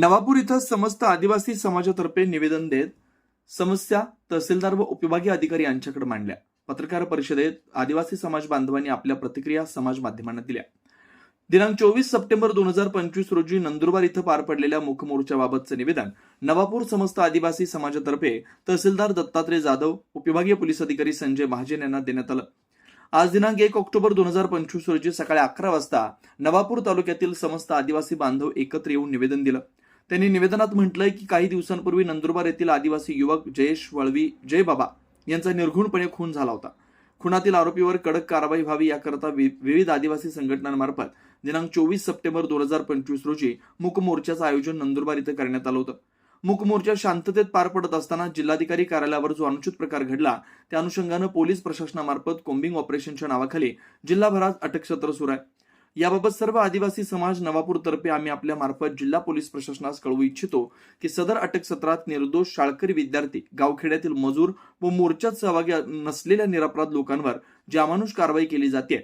नवापूर इथं समस्त आदिवासी समाजातर्फे निवेदन देत समस्या तहसीलदार व उपविभागीय अधिकारी यांच्याकडे मांडल्या. पत्रकार परिषदेत आदिवासी समाज बांधवांनी आपल्या प्रतिक्रिया समाज माध्यमांना दिल्या. दिनांक चोवीस सप्टेंबर दोन हजार पंचवीस रोजी नंदुरबार इथं पार पडलेल्या मुखमोर्चाबाबतचं निवेदन नवापूर समस्त आदिवासी समाजातर्फे तहसीलदार दत्तात्रय जाधव उपविभागीय पोलीस अधिकारी संजय महाजन यांना देण्यात आलं. आज दिनांक एक ऑक्टोबर दोन हजार पंचवीस रोजी सकाळी अकरा वाजता नवापूर तालुक्यातील समस्त आदिवासी बांधव एकत्र येऊन निवेदन दिलं. त्यांनी निवेदनात म्हटलंय की काही दिवसांपूर्वी नंदुरबार येथील आदिवासी युवक जयेश वळवी जय बाबा यांचा निर्घुणपणे खून झाला होता. खुनातील आरोपीवर कडक कारवाई व्हावी याकरता विविध आदिवासी संघटनांमार्फत दिनांक चोवीस सप्टेंबर दोन हजार पंचवीस रोजी मूक मोर्चाचं आयोजन नंदुरबार इथं करण्यात आलं होतं. मुकमोर्चा शांततेत पार पडत असताना जिल्हाधिकारी कार्यालयावर जो अनुचित प्रकार घडला त्या अनुषंगानं पोलीस प्रशासनामार्फत कोम्बिंग ऑपरेशनच्या नावाखाली जिल्हाभरात अटकसत्र सुरू आहे. याबाबत सर्व आदिवासी समाज नवापूरतर्फे आम्ही आपल्या मार्फत जिल्हा पोलीस प्रशासनास कळवू इच्छितो की सदर अटक सत्रात निर्दोष शाळकरी विद्यार्थी गावखेड्यातील मजूर व मोर्चात सहभागी नसलेल्या निरपराध लोकांवर ज्यामानुष कारवाई केली जाते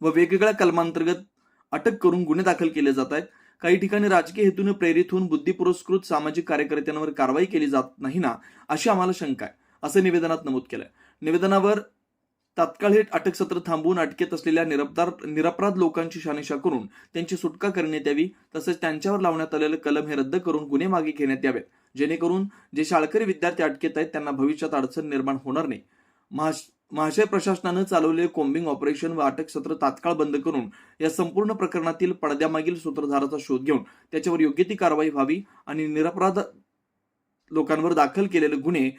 व वेगवेगळ्या कलमांतर्गत अटक करून गुन्हे दाखल केले जात आहेत. काही ठिकाणी राजकीय हेतूने प्रेरित होऊन बुद्धी पुरस्कृत सामाजिक कार्यकर्त्यांवर कारवाई केली जात नाही ना अशी आम्हाला शंका आहे. असं निवेदनात नमूद केलंय. निवेदनावर तात्काळ हे अटक सत्र थांबवून अटकेत असलेल्या निरपदार निरपराध लोकांची शानिशा करून त्यांची सुटका करण्यात यावी तसेच त्यांच्यावर लावण्यात आलेलं कलम हे रद्द करून गुन्हे मागे घेण्यात यावेत. जेणेकरून जे शाळकरी विद्यार्थी अटकेत आहेत त्यांना भविष्यात अडचण निर्माण होणार नाही. महाश- महाशय प्रशासनानं चालवलेले कोम्बिंग ऑपरेशन व अटक सत्र तात्काळ बंद करून या संपूर्ण प्रकरणातील पडद्यामागील सूत्रधाराचा शोध घेऊन त्याच्यावर योग्य ती कारवाई व्हावी आणि निरपराध लोकांवर दाखल केलेले गुन्हे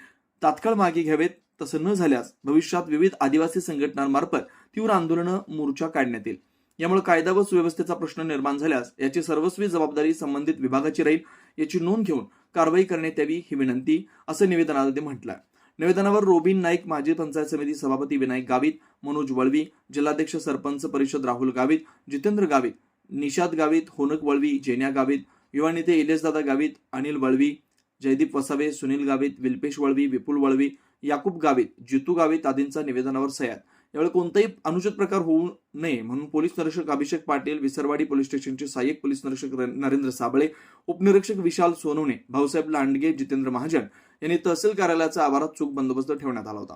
तात्काळ मागे घ्यावेत तसं न झाल्यास भविष्यात विविध आदिवासी संघटनांमार्फत तीव्र आंदोलनं मोर्चा काढण्यात येईल. यामुळे कायदा व सुव्यवस्थेचा प्रश्न निर्माण झाल्यास याची सर्वस्वी जबाबदारी संबंधित विभागाची राहील याची नोंद घेऊन कारवाई करण्यात यावी ही विनंती असं निवेदनामध्ये म्हटलं निवेदनावर रोबिन नाईक माजी पंचायत समिती सभापती विनायक गावित मनोज वळवी जिल्हाध्यक्ष सरपंच परिषद राहुल गावित जितेंद्र गावित निषाद गावित होनक वळवी जेन्या गावित युवा नेते इलेशदादा गावित अनिल वळवी जयदीप वसावे सुनील गावित विल्पेश वळवी विपुल वळवी याकूब गावित जितू गावित आदींचा निवेदनावर सह्यात यावेळी कोणताही अनुचित प्रकार होऊ नये म्हणून पोलीस निरीक्षक अभिषेक पाटील विसरवाडी पोलीस स्टेशनचे सहाय्यक पोलीस निरीक्षक नरेंद्र साबळे उपनिरीक्षक विशाल सोनवणे भाऊसाहेब लांडगे जितेंद्र महाजन यांनी तहसील कार्यालयाचा आवारात चूक बंदोबस्त ठेवण्यात आला होता.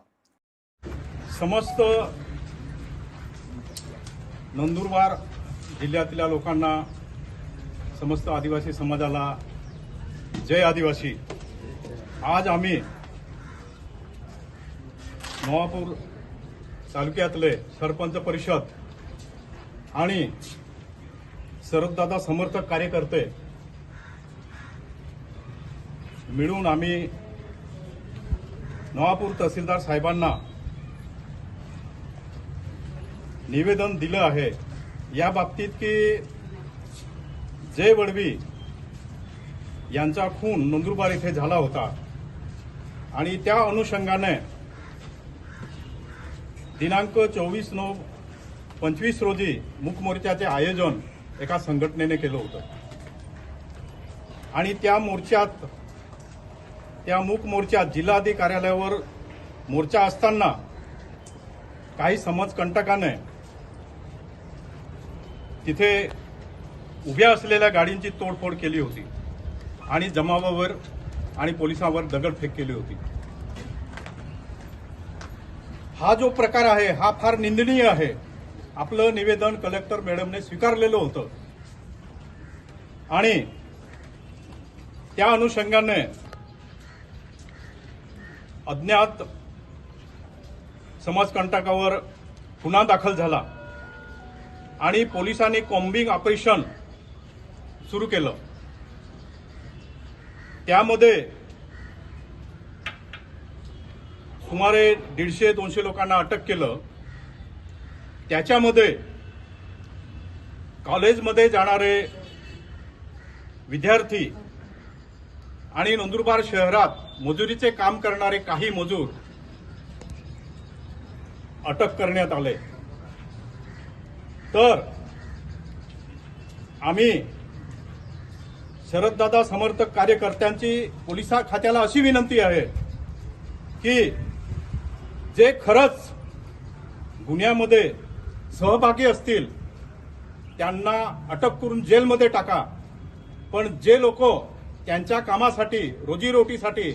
समस्त नंदुरबार जिल्ह्यातल्या लोकांना समस्त आदिवासी समाजाला जय आदिवासी। आज आम्ही नवापूर तालुक्यातले सरपंच परिषद आणि शरददादा समर्थक कार्यकर्ते मिळून आम्ही नवापूर तहसीलदार साहेबांना निवेदन दिलं आहे. या बाबतीत की जय वडवी यांचा खून नंदुरबार येथे झाला होता. आणि त्या अनुषंगाने दिनांक चोवीस नऊ पंचवीस रोजी मूक मोर्चाचे आयोजन एका संघटनेने केलं होतं. आणि त्या मोर्चात त्या मूक मोर्चात जिल्हाधिकारी कार्यालयावर मोर्चा असताना काही समाजकंटकाने तिथे उभ्या असलेल्या गाडींची तोडफोड केली होती. आणि जमावावर आणि पोलिसांवर दगडफेक केली होती. हा जो प्रकार आहे हा फार निंदनीय आहे. आपलं निवेदन कलेक्टर मॅडमने स्वीकारलेलं होतं. आणि त्या अनुषंगाने अज्ञात समाजकंटकावर गुन्हा दाखल झाला आणि पोलिसांनी कॉम्बिंग ऑपरेशन सुरू केलं. त्यामध्ये सुमारे दीडशे दोनशे लोकांना अटक केलं. त्याच्यामध्ये कॉलेजमध्ये जाणारे विद्यार्थी आणि नंदुरबार शहरात मजुरीचे काम करणारे काही मजूर अटक करण्यात आले. तर आम्ही शरददादा समर्थक कार्यकर्त्यांची पोलिसा खात्याला अशी विनंती आहे की जे खरंच गुन्ह्यामध्ये सहभागी असतील त्यांना अटक करून जेलमध्ये टाका. पण जे लोक त्यांच्या कामासाठी रोजीरोटीसाठी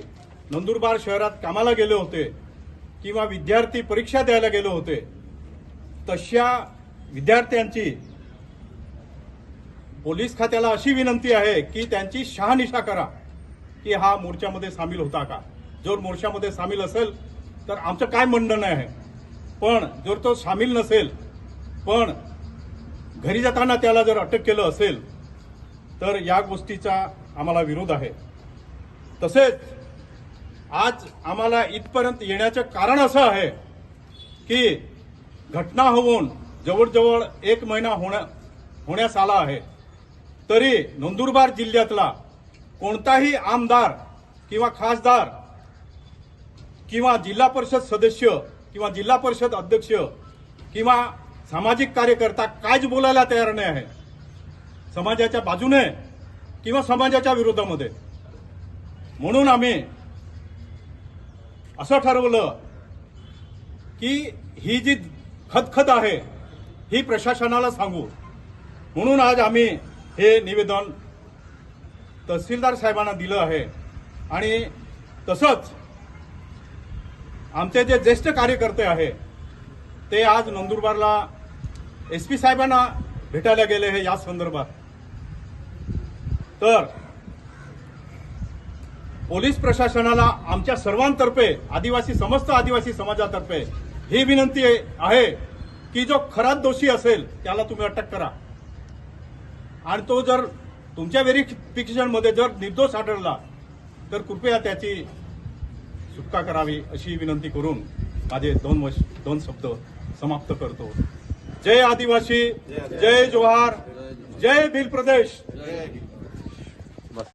नंदुरबार शहरात कामाला गेले होते किंवा विद्यार्थी परीक्षा द्यायला गेले होते तशा विद्यार्थ्यांची पोलीस खात्याला अशी विनंती आहे की त्यांची शहानिशा करा की हा मोर्चामध्ये सामील होता का? जर मोर्चामध्ये सामील असेल तर आमचं काय म्हणणं आहे? पण जर तो सामील नसेल पण घरी जाताना त्याला जर अटक केलं असेल तर या गोष्टीचा आम्हाला विरोध आहे. तसेच आज आम्हाला इथपर्यंत येण्याचं कारण असं आहे की घटना होऊन जवळजवळ एक महिना होण्या होण्यास आला आहे. तरी नंदुरबार जिल्ह्यातला कोणताही आमदार किंवा खासदार किंवा जिल्हा परिषद सदस्य किंवा जिल्हा परिषद अध्यक्ष किंवा सामाजिक कार्यकर्ता कायच बोलायला तयार नाही आहे. समाजाच्या बाजूने किंवा समाजाच्या विरोधामध्ये. म्हणून आम्ही असं ठरवलं की ही जी खतखत आहे ही प्रशासनाला सांगू. म्हणून आज आम्ही हे निवेदन तहसीलदार साहेबांना दिलं आहे. आणि तसंच आमचे जे ज्येष्ठ कार्यकर्ते आहे ते आज नंदुरबारला एस पी साहेबांना भेटायला गेले हे या संदर्भात. तर पोलीस प्रशासनाला आमच्या सर्वांतर्फे आदिवासी समस्त आदिवासी समाजातर्फे ही विनंती आहे की जो खरा दोषी असेल त्याला तुम्ही अटक करा. आणि तो जर तुमच्या व्हेरिफिकेशनमध्ये जर निर्दोष आढळला तर कृपया त्याची सुटका करावी अशी विनंती करून माझे दोन वश दोन शब्द समाप्त करतो. जय आदिवासी जय जोहार जय भील प्रदेश.